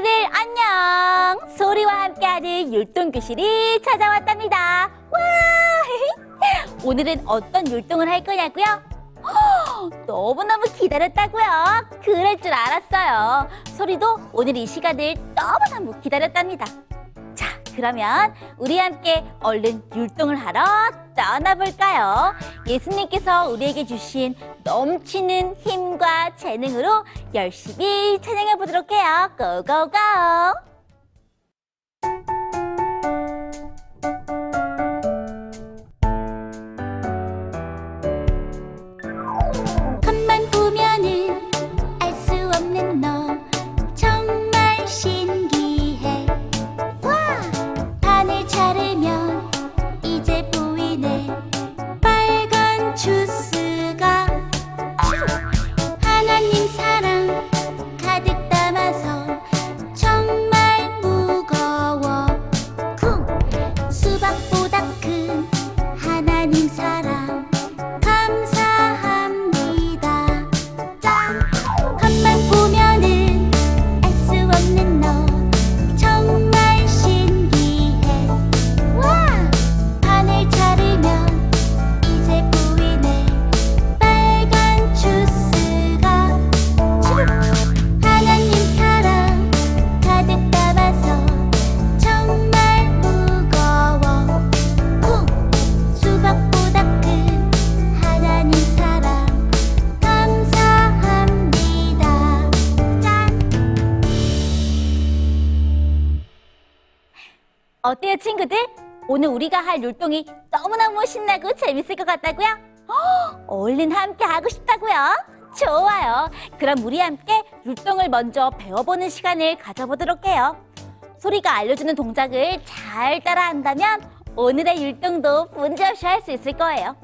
친구들 안녕! 소리와 함께하는 율동교실이 찾아왔답니다. 와! 오늘은 어떤 율동을 할 거냐고요? 허, 너무너무 기다렸다고요. 그럴 줄 알았어요. 소리도 오늘 이 시간을 너무너무 기다렸답니다. 자, 그러면 우리 함께 얼른 율동을 하러 떠나볼까요? 예수님께서 우리에게 주신 넘치는 힘과 재능으로 열심히 찬양해 보도록 해요. 고고고! 어때요, 친구들? 오늘 우리가 할 율동이 너무너무 신나고 재밌을 것 같다고요? 어, 얼른 함께 하고 싶다고요? 좋아요. 그럼 우리 함께 율동을 먼저 배워보는 시간을 가져보도록 해요. 소리가 알려주는 동작을 잘 따라한다면 오늘의 율동도 문제없이 할 수 있을 거예요.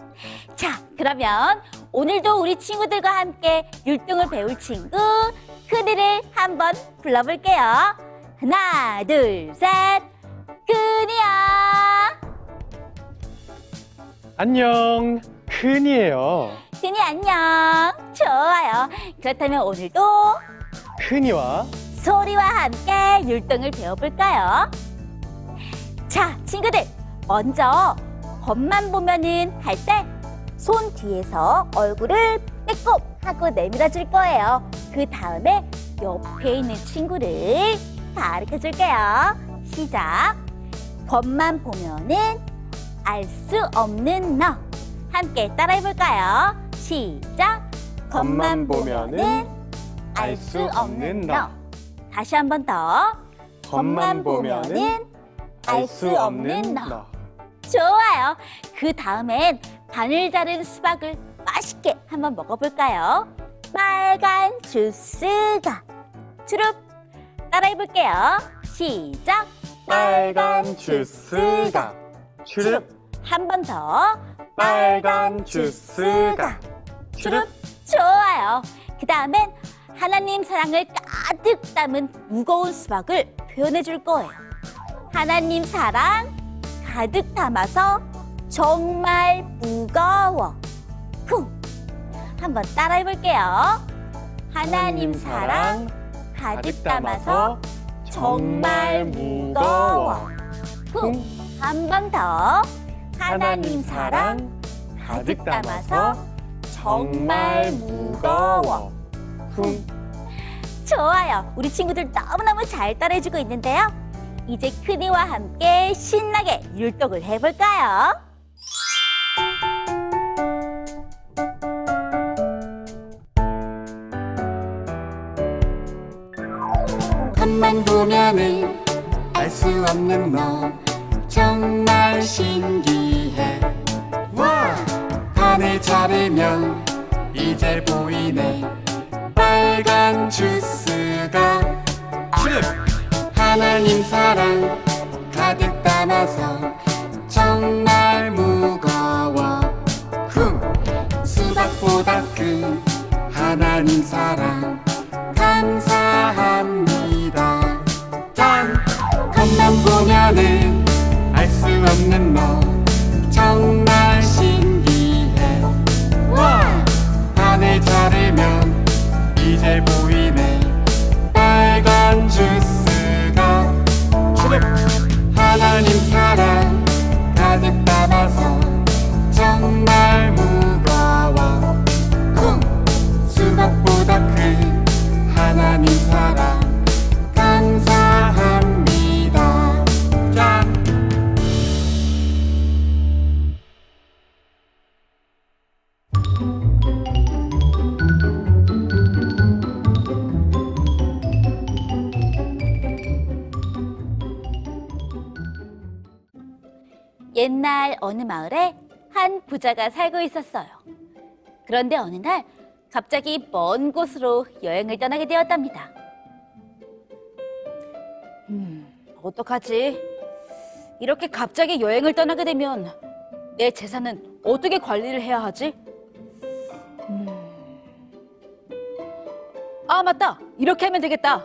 자, 그러면 오늘도 우리 친구들과 함께 율동을 배울 친구 크디를 한번 불러볼게요. 하나, 둘, 셋. 끈이야. 안녕, 큰이에요. 끈이 안녕. 좋아요. 그렇다면 오늘도 큰이와 소리와 함께 율동을 배워볼까요? 자, 친구들. 먼저 겉만 보면은 할 때 손 뒤에서 얼굴을 빼꼼 하고 내밀어 줄 거예요. 그 다음에 옆에 있는 친구를 가르쳐 줄게요. 시작. 겉만 보면은 알 수 없는 너. 함께 따라해 볼까요? 시작. 겉만 보면은 알 수 없는 너. 다시 한 번 더. 겉만 보면은 알 수 없는 너. 좋아요. 그 다음엔 바늘 자른 수박을 맛있게 한번 먹어볼까요? 빨간 주스가 주룩 따라해 볼게요. 시작. 빨간 주스가 추릅 한번 더. 빨간 주스가 주룩 좋아요. 그 다음엔 하나님 사랑을 가득 담은 무거운 수박을 표현해 줄 거예요. 하나님 사랑 가득 담아서 정말 무거워. 쿵. 한번 따라해 볼게요. 하나님 사랑 가득 담아서 정말 무거워. 쿵. 한번 더. 하나님 사랑 가득 담아서 정말 무거워. 쿵 좋아요. 우리 친구들 너무너무 잘 따라해주고 있는데요. 이제 크니와 함께 신나게 율동을 해볼까요? 보면은 알 수 없는 너 정말 신기해. 와! 하늘 자르면 이제 보이네. 빨간 주스가 하나님 사랑 가득 담아서 정말 무거워. 쿵. 수박보다 큰 하나님 사랑 알수 없는 어느 마을에 한 부자가 살고 있었어요. 그런데 어느 날 갑자기 먼 곳으로 여행을 떠나게 되었답니다. 음, 어떡하지? 이렇게 갑자기 여행을 떠나게 되면 내 재산은 어떻게 관리를 해야 하지? 음. 아, 맞다. 이렇게 하면 되겠다.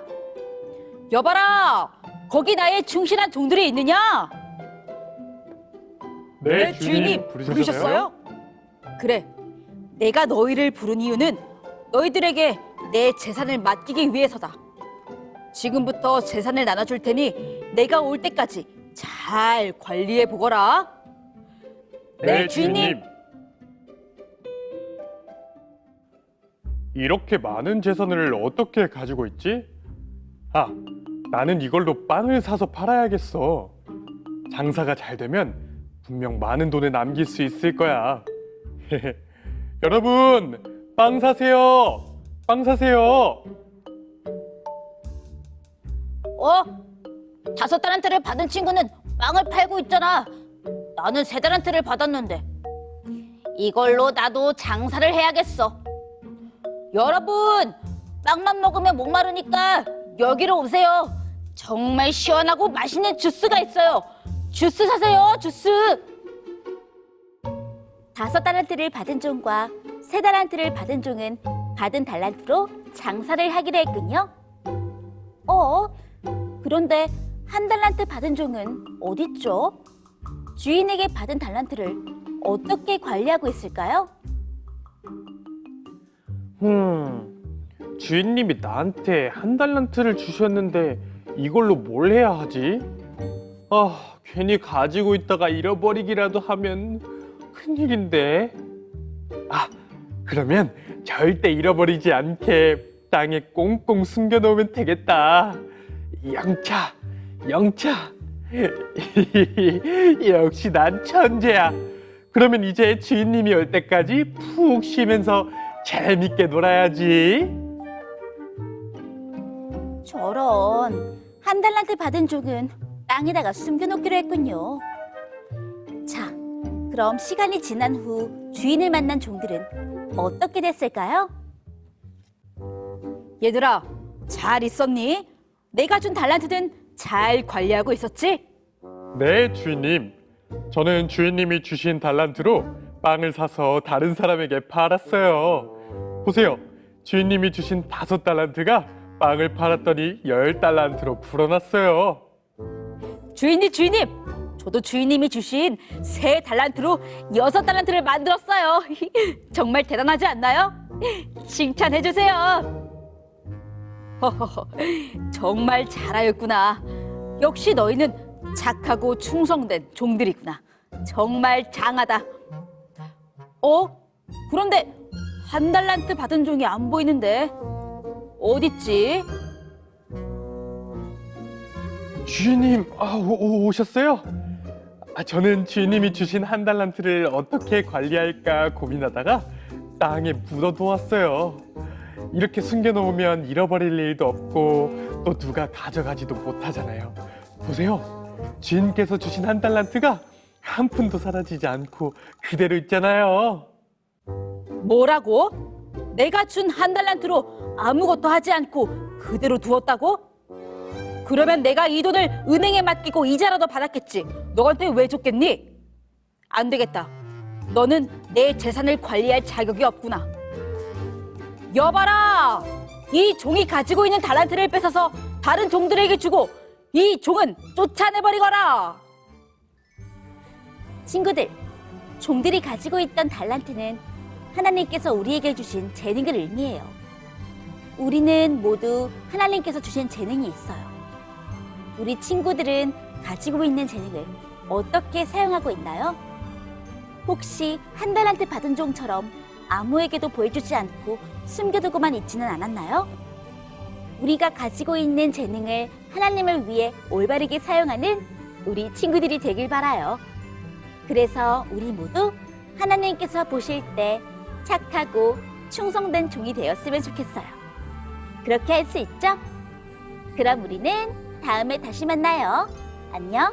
여봐라! 거기 나의 충실한 종들이 있느냐? 네, 주인님 부르셨어요? 그래. 내가 너희를 부른 이유는 너희들에게 내 재산을 맡기기 위해서다. 지금부터 재산을 나눠줄 테니 내가 올 때까지 잘 관리해 보거라. 네, 주인님. 이렇게 많은 재산을 어떻게 가지고 있지? 아, 나는 이걸로 빵을 사서 팔아야겠어. 장사가 잘 되면 분명 많은 돈을 남길 수 있을 거야. 여러분, 빵 사세요. 빵 사세요. 어? 다섯 달란트를 받은 친구는 빵을 팔고 있잖아. 나는 세 달란트를 받았는데. 이걸로 나도 장사를 해야겠어. 여러분, 빵만 먹으면 목마르니까 여기로 오세요. 정말 시원하고 맛있는 주스가 있어요. 주스 사세요, 주스. 다섯 달란트를 받은 종과 세 달란트를 받은 종은 받은 달란트로 장사를 하기로 했군요. 어? 그런데 한 달란트 받은 종은 어딨죠? 주인에게 받은 달란트를 어떻게 관리하고 있을까요? 음, 주인님이 나한테 한 달란트를 주셨는데 이걸로 뭘 해야 하지? 아, 괜히 가지고 있다가 잃어버리기라도 하면 큰일인데. 아, 그러면 절대 잃어버리지 않게 땅에 꽁꽁 숨겨놓으면 되겠다. 영차, 영차. 역시 난 천재야. 그러면 이제 주인님이 올 때까지 푹 쉬면서 재밌게 놀아야지. 저런 한 달란트 받은 종은 땅에다가 숨겨놓기로 했군요. 자, 그럼 시간이 지난 후 주인을 만난 종들은 어떻게 됐을까요? 얘들아, 잘 있었니? 내가 준 달란트는 잘 관리하고 있었지? 네, 주인님. 저는 주인님이 주신 달란트로 빵을 사서 다른 사람에게 팔았어요. 보세요. 주인님이 주신 다섯 달란트가 빵을 팔았더니 열 달란트로 불어났어요. 주인님, 주인님! 저도 주인님이 주신 세 달란트로 여섯 달란트를 만들었어요. 정말 대단하지 않나요? 칭찬해주세요. 정말 잘하였구나. 역시 너희는 착하고 충성된 종들이구나. 정말 장하다. 어? 그런데 한 달란트 받은 종이 안 보이는데 어딨지? 주인님, 아, 오, 오- 오 셨어요? 아, 저는 주인님이 주신 한 달란트를 어떻게 관리할까 고민하다가 땅에 묻어두었어요. 이렇게 숨겨놓으면 잃어버릴 일도 없고 또 누가 가져가지도 못하잖아요. 보세요. 주인께서 주신 한 달란트가 한 푼도 사라지지 않고 그대로 있잖아요. 뭐라고? 내가 준 한 달란트로 아무것도 하지 않고 그대로 두었다고? 그러면 내가 이 돈을 은행에 맡기고 이자라도 받았겠지. 너한테 왜 줬겠니? 안 되겠다. 너는 내 재산을 관리할 자격이 없구나. 여봐라! 이 종이 가지고 있는 달란트를 뺏어서 다른 종들에게 주고 이 종은 쫓아내버리거라! 친구들, 종들이 가지고 있던 달란트는 하나님께서 우리에게 주신 재능을 의미해요. 우리는 모두 하나님께서 주신 재능이 있어요. 우리 친구들은 가지고 있는 재능을 어떻게 사용하고 있나요? 혹시 한 달란트 받은 종처럼 아무에게도 보여주지 않고 숨겨두고만 있지는 않았나요? 우리가 가지고 있는 재능을 하나님을 위해 올바르게 사용하는 우리 친구들이 되길 바라요. 그래서 우리 모두 하나님께서 보실 때 착하고 충성된 종이 되었으면 좋겠어요. 그렇게 할 수 있죠? 그럼 우리는 다음에 다시 만나요. 안녕.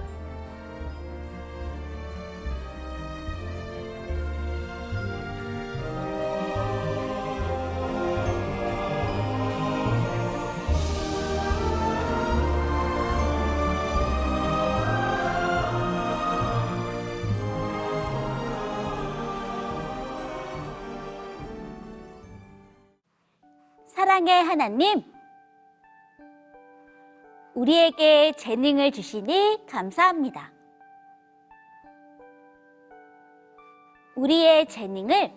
사랑의 하나님. 우리에게 재능을 주시니 감사합니다. 우리의 재능을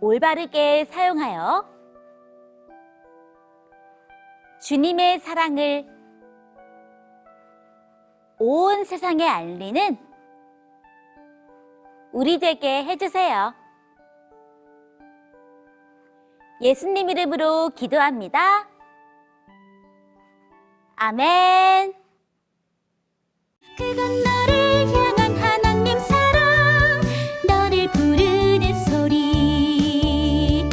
올바르게 사용하여 주님의 사랑을 온 세상에 알리는 우리 되게 해주세요. 예수님 이름으로 기도합니다. 아멘. 그건 너를 향한 하나님 사랑, 너를 부르는 소리.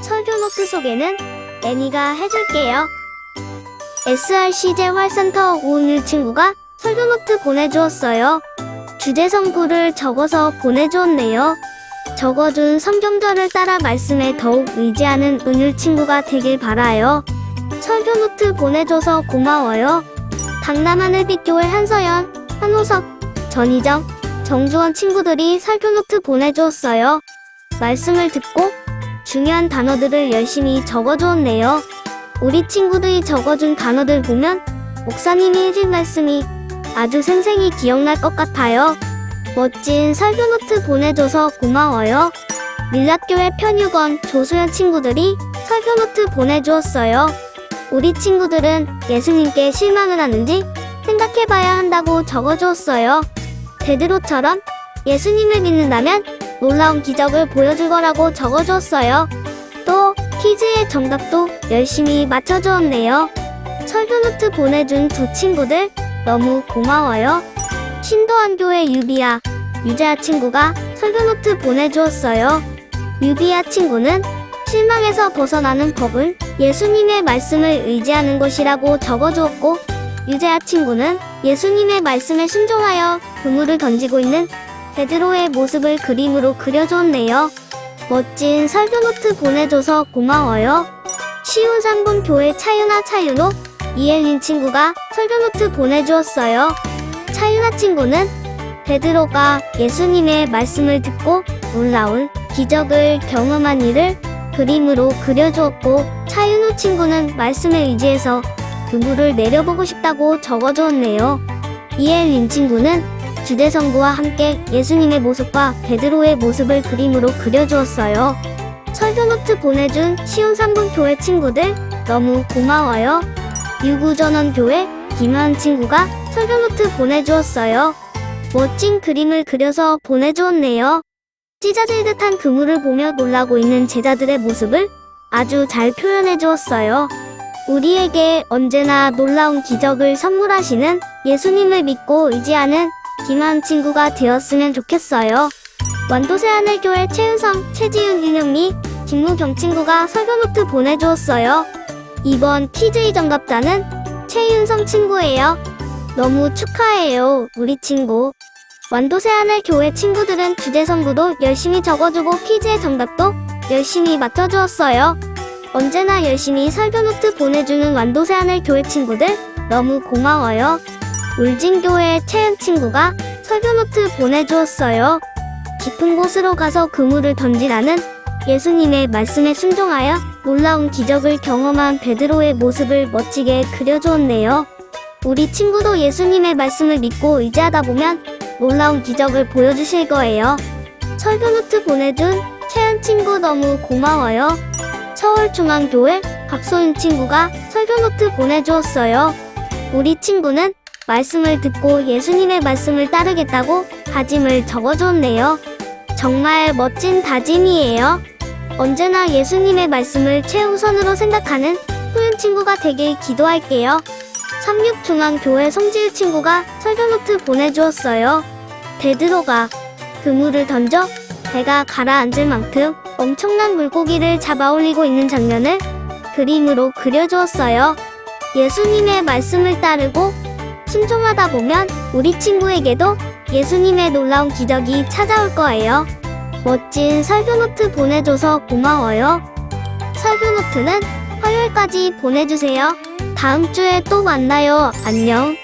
설교 노트 소개는 애니가 해줄게요. SRCJ 활센터 오은일 친구가 설교 노트 보내주었어요. 주제 성구를 적어서 보내주었네요. 적어준 성경절을 따라 말씀에 더욱 의지하는 은율 친구가 되길 바라요. 설교 노트 보내줘서 고마워요. 강남하늘 빛교회 한서연, 한호석, 전희정, 정주원 친구들이 설교 노트 보내주었어요. 말씀을 듣고 중요한 단어들을 열심히 적어주었네요. 우리 친구들이 적어준 단어들 보면 목사님이 해준 말씀이 아주 생생히 기억날 것 같아요. 멋진 설교 노트 보내줘서 고마워요. 밀락교회 편유건 조수연 친구들이 설교 노트 보내주었어요. 우리 친구들은 예수님께 실망을 하는지 생각해봐야 한다고 적어주었어요. 베드로처럼 예수님을 믿는다면 놀라운 기적을 보여줄 거라고 적어주었어요. 또 퀴즈의 정답도 열심히 맞춰주었네요. 설교노트 보내준 두 친구들 너무 고마워요. 신도한교회 유비아, 유재아 친구가 설교노트 보내주었어요. 유비아 친구는 실망에서 벗어나는 법은 예수님의 말씀을 의지하는 것이라고 적어주었고 유재아 친구는 예수님의 말씀에 순종하여 그물을 던지고 있는 베드로의 모습을 그림으로 그려주었네요. 멋진 설교노트 보내줘서 고마워요. 쉬운 상분 교회 차윤아 차윤호 이엘린 친구가 설교노트 보내주었어요. 차윤아 친구는 베드로가 예수님의 말씀을 듣고 놀라운 기적을 경험한 일을 그림으로 그려주었고 차윤호 친구는 말씀에 의지해서 그물을 내려보고 싶다고 적어주었네요. 이엘린 친구는 주대성구와 함께 예수님의 모습과 베드로의 모습을 그림으로 그려주었어요. 설교노트 보내준 시온 3분 교회 친구들 너무 고마워요. 유구전원 교회 김하은 친구가 설교노트 보내주었어요. 멋진 그림을 그려서 보내주었네요. 찢어질 듯한 그물을 보며 놀라고 있는 제자들의 모습을 아주 잘 표현해 주었어요. 우리에게 언제나 놀라운 기적을 선물하시는 예수님을 믿고 의지하는 김한 친구가 되었으면 좋겠어요. 완도새 하늘교회 최은성, 최지윤, 윤영미, 김무경 친구가 설교노트 보내주었어요. 이번 퀴즈의 정답자는 최윤성 친구예요. 너무 축하해요, 우리 친구. 완도새 하늘교회 친구들은 주제 선구도 열심히 적어주고 퀴즈의 정답도 열심히 맞춰주었어요. 언제나 열심히 설교노트 보내주는 완도새 하늘교회 친구들 너무 고마워요. 울진교회 채은 친구가 설교노트 보내주었어요. 깊은 곳으로 가서 그물을 던지라는 예수님의 말씀에 순종하여 놀라운 기적을 경험한 베드로의 모습을 멋지게 그려주었네요. 우리 친구도 예수님의 말씀을 믿고 의지하다 보면 놀라운 기적을 보여주실 거예요. 설교노트 보내준 채은 친구 너무 고마워요. 서울중앙교회 박소윤 친구가 설교노트 보내주었어요. 우리 친구는 말씀을 듣고 예수님의 말씀을 따르겠다고 다짐을 적어줬네요. 정말 멋진 다짐이에요. 언제나 예수님의 말씀을 최우선으로 생각하는 소윤 친구가 되길 기도할게요. 삼육중앙교회 송지우 친구가 설교노트 보내주었어요. 베드로가 그물을 던져 배가 가라앉을 만큼 엄청난 물고기를 잡아올리고 있는 장면을 그림으로 그려주었어요. 예수님의 말씀을 따르고 순종하다 보면 우리 친구에게도 예수님의 놀라운 기적이 찾아올 거예요. 멋진 설교노트 보내줘서 고마워요. 설교노트는 화요일까지 보내주세요. 다음 주에 또 만나요. 안녕.